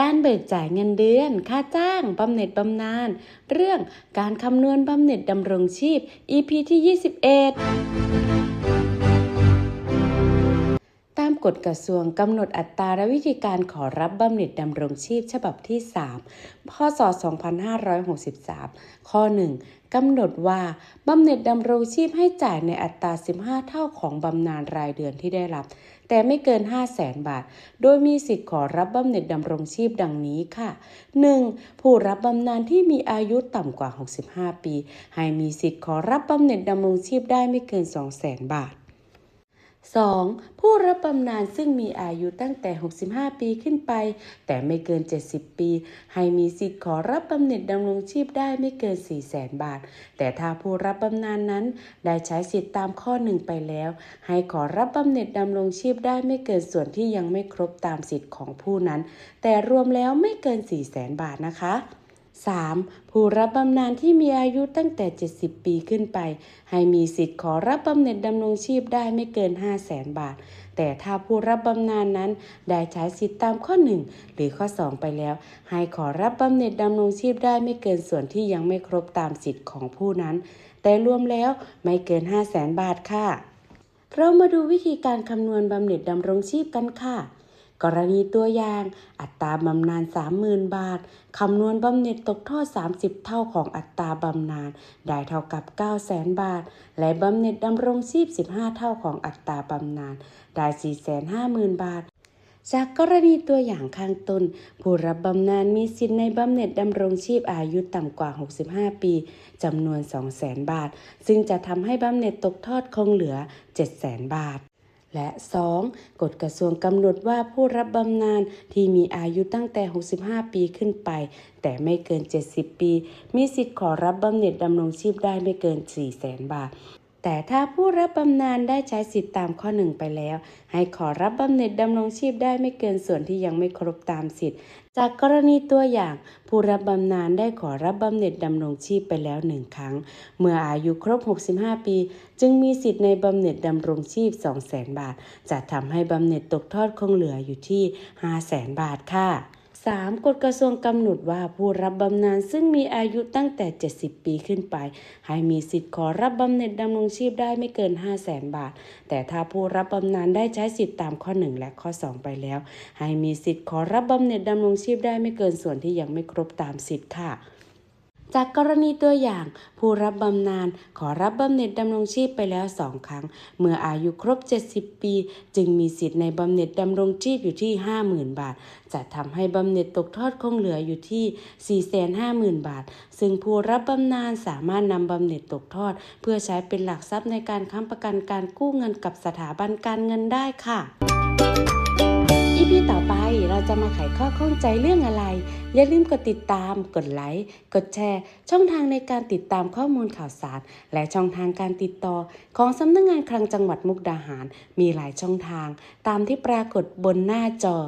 การเบิกจ่ายเงินเดือน ค่าจ้างบำเหน็จบำนาญ เรื่องการคำนวณบำเหน็จดำรงชีพ EP ที่ 21 กฎกระทรวงกำหนดอัตราและวิธีการขอรับบำเหน็จดำรงชีพฉบับที่ 3 พศ 2563 ข้อ 1 กำหนดว่าบำเหน็จดำรงชีพให้จ่ายในอัตรา 15 เท่าของบำนาญรายเดือนที่ได้รับ แต่ไม่เกิน 5 0 0แสนบาท โดยมีสิทธิ์ขอรับบำเหน็จดำรงชีพดังนี้ค่ะ 1. ผู้รับบำนาญที่มีอายุต่ำกว่า 65 ปี ให้มีสิทธิ์ขอรับบำเหน็จดำรงชีพได้ไม่เกิน 2 0 0แสนบาท 2. ผู้รับบำนาญซึ่งมีอายุตั้งแต่ 65 ปีขึ้นไป แต่ไม่เกิน 70 ปี ให้มีสิทธิ์ขอรับบำเหน็จดำรงชีพได้ไม่เกิน 4 0 0แสนบาท แต่ถ้าผู้รับบำนาญนั้น ได้ใช้สิทธิ์ตามข้อหนึ่งไปแล้ว ให้ขอรับบำเหน็จดำรงชีพได้ไม่เกินส่วนที่ยังไม่ครบตามสิทธิ์ของผู้นั้น แต่รวมแล้วไม่เกิน 4 0 0แสนบาทนะคะ 3. ผู้รับบำนาญที่มีอายุตั้งแต่ 70 ปีขึ้นไป ให้มีสิทธิ์ขอรับบำเหน็จดำรงชีพได้ไม่เกิน 5 0 0แสนบาท แต่ถ้าผู้รับบำนาญนั้นได้ใช้สิทธิ์ตามข้อ 1 หรือข้อ 2 ไปแล้ว ให้ขอรับบำเหน็จดำรงชีพได้ไม่เกินส่วนที่ยังไม่ครบตามสิทธิ์ของผู้นั้น แต่รวมแล้วไม่เกิน 5 0 0แสนบาทค่ะ เรามาดูวิธีการคำนวณบำเหน็จดำรงชีพกันค่ะ กรณีตัวอย่าง อัตราบำนาญ30,000 บาท คำนวณบำเหน็จตกทอด 30 เท่าของอัตราบำนาญได้เท่ากับ 900,000 บาท และบำเหน็จดำรงชีพ 15 เท่าของอัตราบำนาญได้ 450,000 บาทจากกรณีตัวอย่างข้างต้น ผู้รับบำนาญมีสิทธิในบำเหน็จดำรงชีพอายุต่ำกว่า 65 ปีจำนวน 200,000 บาท ซึ่งจะทำให้บำเหน็จตกทอดคงเหลือ 700,000 บาท และ 2. กฎกระทรวงกำหนดว่าผู้รับบำนาญที่มีอายุตั้งแต่ 65 ปีขึ้นไป แต่ไม่เกิน 70 ปี มีสิทธิ์ขอรับบำเหน็จดำรงชีพได้ไม่เกิน 400,000 บาท แต่ถ้าผู้รับบำนาญได้ใช้สิทธิตามข้อหนึ่งไปแล้ว ให้ขอรับบำเหน็จดำรงชีพได้ไม่เกินส่วนที่ยังไม่ครบตามสิทธิ์จากกรณีตัวอย่าง ผู้รับบำนาญได้ขอรับบำเหน็จดำรงชีพไปแล้วหนึ่งครั้ง เมื่ออายุครบ 65 ปี จึงมีสิทธิ์ในบำเหน็จดำรงชีพ 200,000 บาท จะทำให้บำเหน็จตกทอดคงเหลืออยู่ที่ 500,000 บาทค่ะ 3. กฎกระทรวงกำหนดว่าผู้รับบำนาญซึ่งมีอายุตั้งแต่ 70 ปีขึ้นไป ให้มีสิทธิ์ขอรับบำเหน็จดำรงชีพได้ไม่เกิน 5 0 0แสนบาท แต่ถ้าผู้รับบำนาญได้ใช้สิทธิ์ตามข้อ 1 และข้อ 2 ไปแล้ว ให้มีสิทธิ์ขอรับบำเหน็จดำรงชีพได้ไม่เกินส่วนที่ยังไม่ครบตามสิทธิ์ค่ะ จากกรณีตัวอย่าง ผู้รับบำนาญขอรับบำเหน็จดำรงชีพไปแล้วสองครั้ง เมื่ออายุครบ 70 ปี จึงมีสิทธิ์ในบำเหน็จดำรงชีพอยู่ที่ 50,000 บาท จะทำให้บำเหน็จตกทอดคงเหลืออยู่ที่ 450,000 บาท ซึ่งผู้รับบำนาญสามารถนำบำเหน็จตกทอด เพื่อใช้เป็นหลักทรัพย์ในการค้ำประกันการกู้เงินกับสถาบันการเงินได้ค่ะ จะมาไขข้อข้องใจเรื่องอะไร อย่าลืมกดติดตาม กดไลค์ กดแชร์ ช่องทางในการติดตามข้อมูลข่าวสาร และช่องทางการติดต่อ ของสำนักงงานคลังจังหวัดมุกดาหาร มีหลายช่องทาง ตามที่ปรากฏบนหน้าจอ